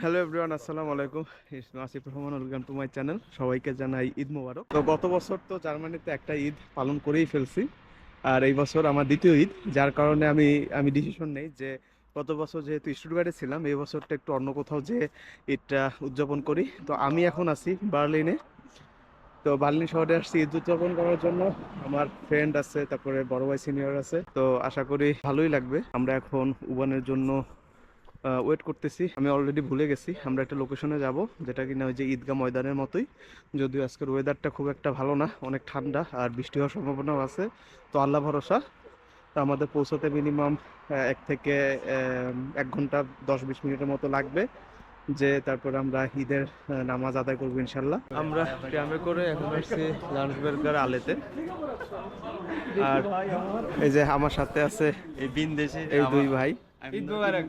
Hello everyone আসসালামু আলাইকুম। Asif Rahman welcome to my channel সবাইকে জানাই ঈদ মোবারক। তো গত বছর তো জার্মানিতে একটা ঈদ পালন করেই ফেলছি। আর এই বছর আমার দ্বিতীয় ঈদ, যার কারণে আমি আমি ডিসিশন নেই যে গত বছর যেহেতু স্টুডগার্ডে ছিলাম, এই বছরটা একটু অন্য কোথাও যে ঈদটা উদযাপন করি। তো আমি এখন আছি বার্লিনে। তো বার্লিন শহরে আসছি ঈদ উদযাপন করার জন্য। আমার ফ্রেন্ড আছে, তারপরে বড় ভাই সিনিয়র আছে। তো আশা করি ভালোই লাগবে। আমরা এখন উবানের জন্য ওয়েট করতেছি। আমি অলরেডি ভুলে গেছি আমরা একটা লোকেশনে যাব যেটা কিনা ওই যে ঈদগাহ ময়দানের মতোই। যদিও আজকের ওয়েদারটা খুব একটা ভালো না অনেক ঠান্ডা আর বৃষ্টি হওয়ার সম্ভাবনাও আছে তো আল্লাহ ভরসা তো আমাদের পৌঁছতে মিনিমাম এক থেকে এক ঘণ্টা দশ বিশ মিনিটের মতো লাগবে যে তারপরে আমরা ঈদের নামাজ আদায় করব ইনশাল্লাহ। আমরা ট্রামে করে এখন আসছি লান্সবার্গার আলেতে। আর এই যে আমার সাথে আছে এই বিন্দেশে এই দুই ভাই। ঈদ মোবারক।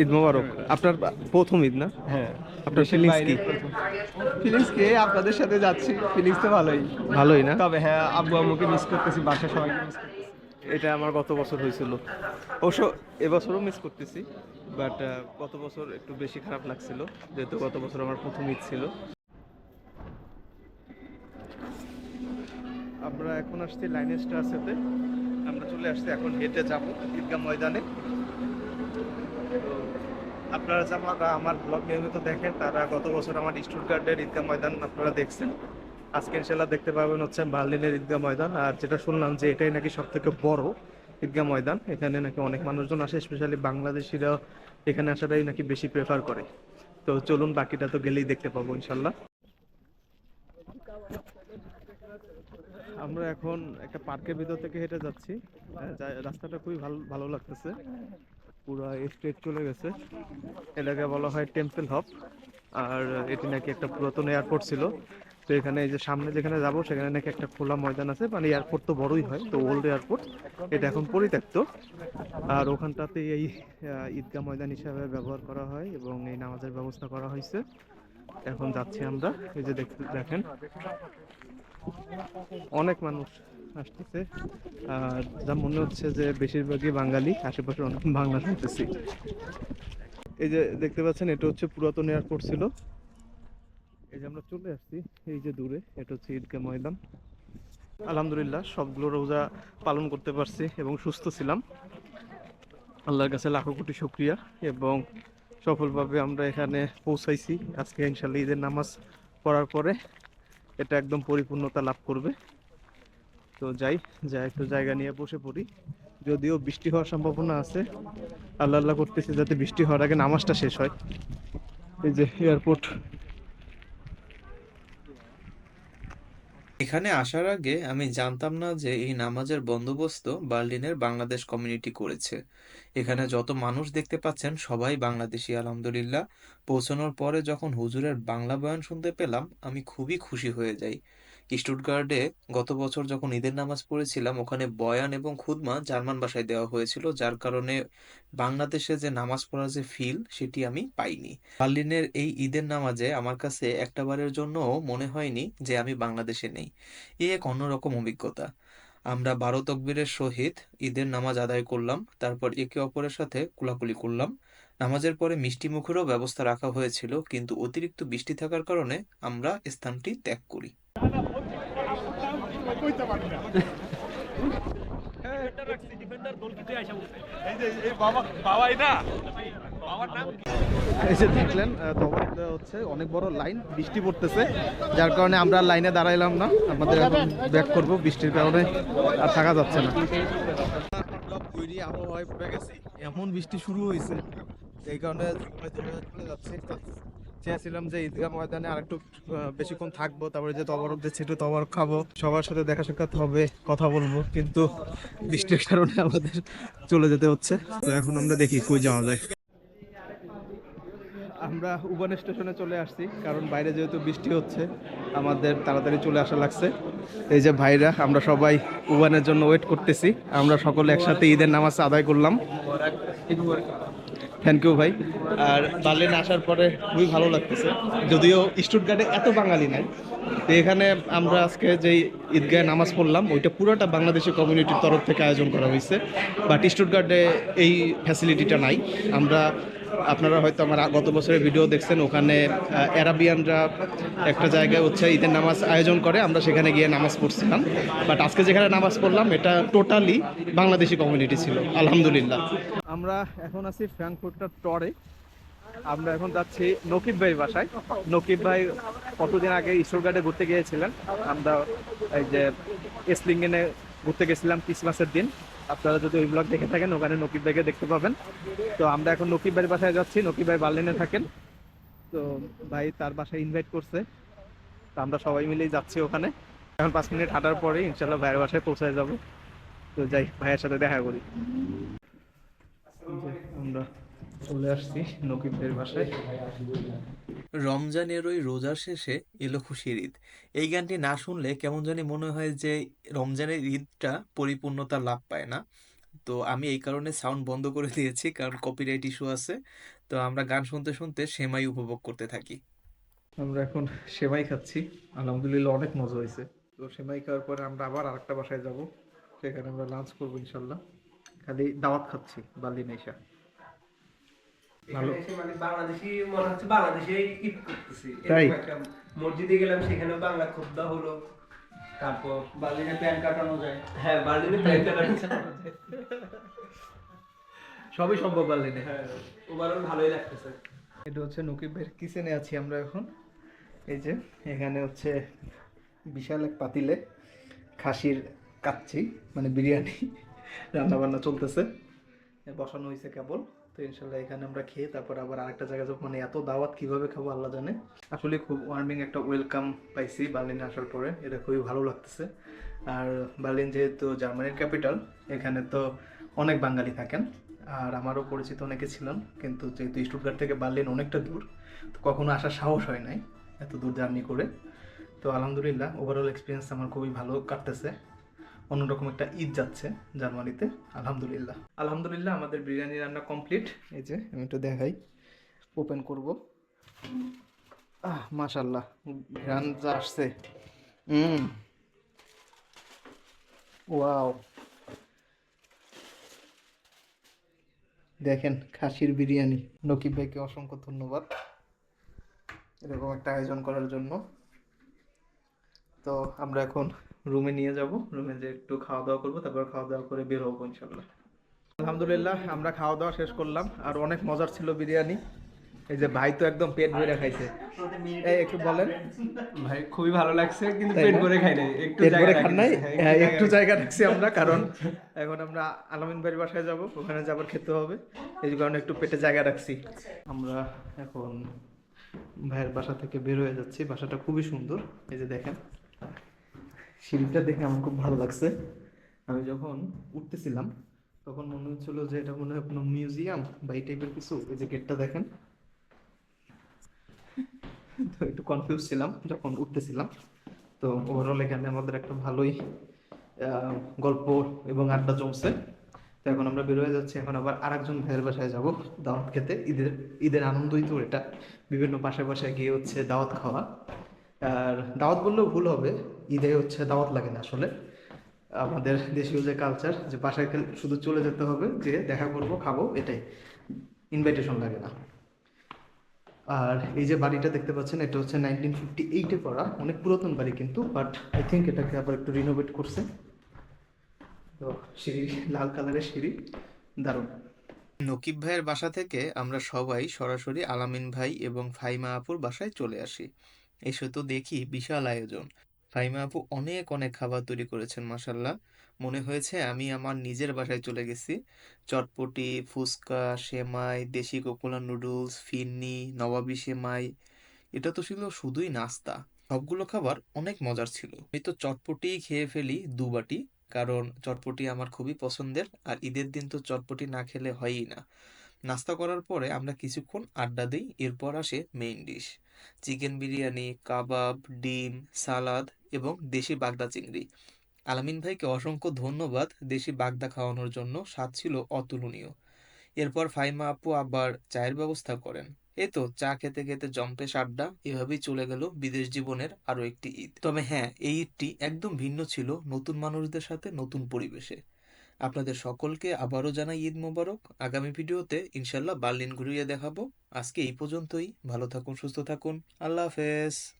ঈদ মোবারক। আপনার প্রথম ঈদ না? হ্যাঁ। আপনার ফিলিংস কি? ফিলিংস কে? আপনাদের সাথে যাচ্ছি। ফিলিংস তো ভালোই। ভালোই না? তবে হ্যাঁ আব্বু আম্মুকে মিস করতেছি বাসা সবাইকে মিস করতেছি। এটা আমার গত বছর হয়েছিল। অবশ্য এবছরও মিস করতেছি বাট গত বছর একটু বেশি খারাপ লাগছিল যেহেতু গত বছর আমার প্রথম ঈদ ছিল। আমরা এখন আসছি লাইনের স্টার্সেতে আমরা চলে আসছি এখন হেঁটে যাব ঈদগাহ ময়দানে। আপনারা যারা আমার ব্লগ নিয়মিত দেখেন, তারা গত বছর আমার স্টুটগার্ডের ঈদগাহ ময়দান আপনারা দেখছেন। আজকে ইনশাল্লাহ দেখতে পাবেন হচ্ছে বার্লিনের ঈদগাহ ময়দান। আর যেটা শুনলাম যে এটাই নাকি সব থেকে বড় ঈদগাহ ময়দান। এখানে নাকি অনেক মানুষজন আসে স্পেশালি বাংলাদেশিরা এখানে আসাটাই নাকি বেশি প্রেফার করে। তো চলুন, বাকিটা তো গেলেই দেখতে পাবো ইনশাল্লাহ আমরা এখন একটা পার্কের ভিতর থেকে হেঁটে যাচ্ছি। রাস্তাটা খুবই ভালো ভালো লাগতেছে। পুরো স্ট্রেট চলে গেছে। এটাকে বলা হয় টেম্পল হপ আর এটি নাকি একটা পুরাতন এয়ারপোর্ট ছিল। তো এখানে এই যে সামনে যেখানে যাব, সেখানে নাকি একটা খোলা ময়দান আছে। মানে এয়ারপোর্ট তো বড়ই হয়, তো ওল্ড এয়ারপোর্ট এটা এখন পরিত্যক্ত। আর ওখানটাতে এই ঈদগাহ ময়দান হিসাবে ব্যবহার করা হয় এবং এই নামাজের ব্যবস্থা করা হয়েছে। এখন যাচ্ছি আমরা। এই যে দেখেন। অনেক মানুষ আসতেছে। আর যা মনে হচ্ছে যে বেশিরভাগই বাঙালি আশেপাশে অনেক বাংলা শুনতেছি। এই যে দেখতে পাচ্ছেন, এটা হচ্ছে পুরাতন এয়ারপোর্ট ছিল। এই যে আমরা চলে আসছি, এই যে দূরে, এটা হচ্ছে ঈদগাহ ময়দান। আলহামদুলিল্লাহ, সবগুলো রোজা পালন করতে পারছি এবং সুস্থ ছিলাম। আল্লাহর কাছে লাখো কোটি শুক্রিয়া এবং সফলভাবে আমরা এখানে পৌঁছাইছি। আজকে ইনশাল্লাহ ঈদের নামাজ পড়ার পরে এটা একদম পরিপূর্ণতা লাভ করবে। তো যাই যাই, একটু জায়গা নিয়ে বসে পড়ি। যদিও বৃষ্টি হওয়ার সম্ভাবনা আছে। আল্লাহ আল্লাহ করতেছি যাতে বৃষ্টি হওয়ার আগে নামাজটা শেষ হয়। এই যে এয়ারপোর্ট। এখানে আসার আগে আমি জানতাম না যে এই নামাজের বন্দোবস্ত বার্লিনের বাংলাদেশ কমিউনিটি করেছে। এখানে যত মানুষ দেখতে পাচ্ছেন, সবাই বাংলাদেশি, আলহামদুলিল্লাহ। পৌঁছানোর পরে যখন হুজুরের বাংলা বয়ান শুনতে পেলাম, আমি খুবই খুশি হয়ে যাই। স্টুটগার্ডে গত বছর যখন ঈদের নামাজ পড়েছিলাম, ওখানে বয়ান এবং খুদমা জার্মান ভাষায় দেওয়া হয়েছিল, যার কারণে বাংলাদেশে যে নামাজ পড়ার যে ফিল সেটি আমি পাইনি। বার্লিনের এই ঈদের নামাজে আমার কাছে একটাবারের জন্যও মনে হয়নি যে আমি বাংলাদেশে নেই। এ এক অন্যরকম অভিজ্ঞতা। আমরা বারো তকবীরের সহিত ঈদের নামাজ আদায় করলাম, তারপর একে অপরের সাথে কুলাকুলি করলাম। নামাজের পরে মিষ্টি মুখেরও ব্যবস্থা রাখা হয়েছিল, কিন্তু অতিরিক্ত বৃষ্টি থাকার কারণে আমরা স্থানটি ত্যাগ করি। এই যে দেখলেন আহ, হচ্ছে অনেক বড় লাইন বৃষ্টি পড়তেছে। যার কারণে আমরা লাইনে দাঁড়াইলাম না। আমাদের এখন ব্যাক করব বৃষ্টির কারণে আর থাকা যাচ্ছে না। আবহাওয়ায় পড়ে গেছি এমন বৃষ্টি শুরু হয়েছে। এই কারণে চলে যাচ্ছে। চেয়েছিলাম যে ঈদগাহ ময়দানে আর একটু বেশিক্ষণ থাকব, তারপরে যে তবরক দিচ্ছে, একটু খাব। সবার সাথে দেখা সাক্ষাৎ হবে, কথা বলব, কিন্তু বৃষ্টির কারণে আমাদের চলে যেতে হচ্ছে। তো এখন আমরা দেখি কই যাওয়া যায়। আমরা উবান স্টেশনে চলে আসছি, কারণ বাইরে যেহেতু বৃষ্টি হচ্ছে, আমাদের তাড়াতাড়ি চলে আসা লাগছে। এই যে ভাইরা, আমরা সবাই উবানের জন্য ওয়েট করতেছি। আমরা সকলে একসাথে ঈদের নামাজ আদায় করলাম। থ্যাংক ইউ ভাই। আর বার্লিনে আসার পরে খুবই ভালো লাগতেছে। যদিও স্টুটগার্ডে এত বাঙালি নাই। তো এখানে আমরা আজকে যে ঈদগাহে নামাজ পড়লাম, ওইটা পুরোটা বাংলাদেশি কমিউনিটির তরফ থেকে আয়োজন করা হয়েছে। বাট স্টুটগার্ডে এই ফ্যাসিলিটিটা নাই। আমরা আপনারা হয়তো আমার গত বছরের ভিডিও দেখছেন, ওখানে অ্যারাবিয়ানরা একটা জায়গায় হচ্ছে ঈদের নামাজ আয়োজন করে, আমরা সেখানে গিয়ে নামাজ পড়ছিলাম। বাট আজকে যেখানে নামাজ পড়লাম, এটা টোটালি বাংলাদেশি কমিউনিটি ছিল, আলহামদুলিল্লাহ। আমরা এখন আছি ফ্র্যাঙ্কফুর্টার টরে। আমরা এখন যাচ্ছি নকিব ভাই বাসায়। নকিব ভাই কতদিন আগে ঈশ্বরঘাটে ঘুরতে গিয়েছিলেন? আমরা এই যে এসলিঙ্গেনে ঘুরতে গেছিলাম ক্রিসমাসের দিন। আপনারা যদি ওই ব্লগ দেখে থাকেন, ওখানে নকিব ভাইকে দেখতে পাবেন। তো আমরা এখন নকিব ভাইয়ের বাসায় যাচ্ছি। নকিব ভাই বার্লিনে থাকেন। তো ভাই তার বাসায় ইনভাইট করছে। তো আমরা সবাই মিলেই যাচ্ছি ওখানে। এখন পাঁচ মিনিট হাঁটার পরে ইনশাল্লাহ ভাইয়ের বাসায় পৌঁছায় যাব। তো যাই, ভাইয়ের সাথে দেখা করি। আমরা চলে আসছি নকিব ভাইয়ের বাসায়। রমজানের ওই রোজার শেষে এলো খুশির ঈদ। এই গানটি না শুনলে কেমন জানি মনে হয় যে রমজানের ঈদটা পরিপূর্ণতা লাভ পায় না। তো আমি এই কারণে সাউন্ড বন্ধ করে দিয়েছি, কারণ কপিরাইট ইস্যু আছে। তো আমরা গান শুনতে শুনতে সেমাই উপভোগ করতে থাকি। আমরা এখন সেমাই খাচ্ছি। আলহামদুলিল্লাহ অনেক মজা হয়েছে। তো সেমাই খাওয়ার পরে আমরা আবার আরেকটা বাসায় যাব, সেখানে আমরা লাঞ্চ করব ইনশাল্লাহ খালি দাওয়াত খাচ্ছি বার্লিন এসা ভালো। মানে বাংলাদেশি মনে হচ্ছে বাংলাদেশে ঈদ করতেছি। তাই? এরকম একটা মসজিদে গেলাম সেখানে বাংলা হলো। তারপর বার্লিনে প্যান কাটানো যায়। হ্যাঁ বার্লিনে প্যান কাটানো সবই সম্ভব বার্লিনে হ্যাঁ ওভারঅল ভালোই লাগতেছে। এটা হচ্ছে নকিব ভাইয়ের কিচেনে আছি আমরা এখন। এই যে এখানে হচ্ছে বিশাল এক পাতিলে খাসির কাচ্ছি মানে বিরিয়ানি রান্না বান্না চলতেছে। বসানো হয়েছে কেবল। তো ইনশাল্লাহ এখানে আমরা খেয়ে তারপর আবার আরেকটা জায়গায় যাব। মানে এত দাওয়াত কীভাবে খাব আল্লাহ জানে। আসলে খুব ওয়ার্মিং একটা ওয়েলকাম পাইছি বার্লিনে আসার পরে। এটা খুবই ভালো লাগতেছে। আর বার্লিন যেহেতু জার্মানির ক্যাপিটাল এখানে তো অনেক বাঙালি থাকেন। আর আমারও পরিচিত অনেকে ছিলেন কিন্তু যেহেতু স্টুটগার্ট থেকে বার্লিন অনেকটা দূর, তো কখনো আসার সাহস হয় নাই এত দূর জার্নি করে। তো আলহামদুলিল্লাহ ওভারঅল এক্সপিরিয়েন্স আমার খুবই ভালো কাটতেছে। অন্যরকম একটা ঈদ যাচ্ছে জার্মানিতে আলহামদুলিল্লাহ। আলহামদুলিল্লাহ, আমাদের বিরিয়ানি রান্না কমপ্লিট এই যে, আমি একটু দেখাই ওপেন করব। আহ মাশাল্লাহ ঘ্রান যা আসছে। Hmm wow. দেখেন, খাসির বিরিয়ানি। নকিব ভাইকে অসংখ্য ধন্যবাদ এরকম একটা আয়োজন করার জন্য। তো, আমরা এখন রুমে নিয়ে যাব। রুমে যে একটু খাওয়া দাওয়া করব তারপর খাওয়া দাওয়া করে বের হব ইনশাল্লাহ আলহামদুলিল্লাহ আমরা খাওয়া দাওয়া শেষ করলাম। আর অনেক মজার ছিল বিরিয়ানি। এই যে ভাই তো একদম পেট ভরে খাইছে। এই একটু বলেন। ভাই খুবই ভালো লাগছে কিন্তু পেট ভরে খাই নাই। একটু জায়গা খান নাই? রাখছি। হ্যাঁ, হ্যাঁ, একটু জায়গা রাখছি আমরা কারণ এখন আমরা আলামিন ভাইয়ের বাসায় যাব। ওখানে যাবার খেতে হবে। এই কারণে একটু পেটে জায়গা রাখছি। আমরা এখন ভাইয়ের বাসা থেকে বের হয়ে যাচ্ছি। বাসাটা খুবই সুন্দর। এই যে দেখেন। সিঁড়িটা দেখে আমার খুব ভালো লাগছে। আমি যখন উঠতেছিলাম, তখন মনে হচ্ছিল যে এটা মনে হয় কোনো মিউজিয়াম বা এই টাইপের কিছু, এই যে গেটটা দেখেন। তো একটু কনফিউজ ছিলাম যখন উঠতেছিলাম। তো ওভারঅল এখানে আমাদের একটা ভালোই গল্প এবং আড্ডা জমছে। তো এখন আমরা হয়ে যাচ্ছি, এখন আবার আরেকজন ভাইয়ের বাসায় যাব দাওয়াত খেতে। ঈদের ঈদের আনন্দই তো এটা। বিভিন্ন বাসায় বাসায় গিয়ে হচ্ছে দাওয়াত খাওয়া। আর দাওয়াত বললেও ভুল হবে ঈদে হচ্ছে দাওয়াত লাগে না আসলে। আমাদের দেশীয় যে কালচার যে বাসায় শুধু চলে যেতে হবে, যে দেখা করব, খাব, এটাই। ইনভাইটেশন লাগে না। আর এই যে বাড়িটা দেখতে পাচ্ছেন, এটা হচ্ছে নাইনটিন ফিফটি এইটে করা। অনেক পুরাতন বাড়ি কিন্তু বাট আই থিঙ্ক এটাকে আবার একটু রিনোভেট করছে। তো সিঁড়ি, লাল কালারের সিঁড়ি, দারুণ। নকিব ভাইয়ের বাসা থেকে আমরা সবাই সরাসরি আলামিন ভাই এবং ফাইমা আপুর বাসায় চলে আসি। এসে তো দেখি বিশাল আয়োজন। ফাইমা আপু অনেক অনেক খাবার তৈরি করেছেন মাসাল্লাহ মনে হয়েছে আমি আমার নিজের বাসায় চলে গেছি। চটপটি, ফুচকা, সেমাই, দেশি কোকোলা নুডলস, ফিরনি, নবাবি সেমাই। এটা তো ছিল শুধুই নাস্তা। সবগুলো খাবার অনেক মজার ছিল। আমি তো চটপটি খেয়ে ফেলি দু বাটি, কারণ চটপটি আমার খুবই পছন্দের, আর ঈদের দিন তো চটপটি না খেলে হয়ই না। নাস্তা করার পরে আমরা কিছুক্ষণ আড্ডা দিই, এরপর আসে মেইন ডিশ চিকেন বিরিয়ানি, কাবাব, ডিম, সালাদ এবং দেশি বাগদা চিংড়ি। আলামিন ভাইকে অসংখ্য ধন্যবাদ দেশি বাগদা খাওয়ানোর জন্য, স্বাদ ছিল অতুলনীয়। এরপর ফাইমা আপু আবার চায়ের ব্যবস্থা করেন। এই তো, চা খেতে খেতে জম্পেশ আড্ডা, এভাবেই চলে গেল বিদেশ জীবনের আরও একটি ঈদ। তবে হ্যাঁ এই ঈদটি একদম ভিন্ন ছিল নতুন মানুষদের সাথে নতুন পরিবেশে। আপনাদের সকলকে আবারও জানাই ঈদ মোবারক। আগামী ভিডিওতে ইনশাল্লাহ বার্লিন ঘুরিয়ে দেখাবো। আজকে এই পর্যন্তই। ভালো থাকুন, সুস্থ থাকুন। আল্লাহ হাফেজ।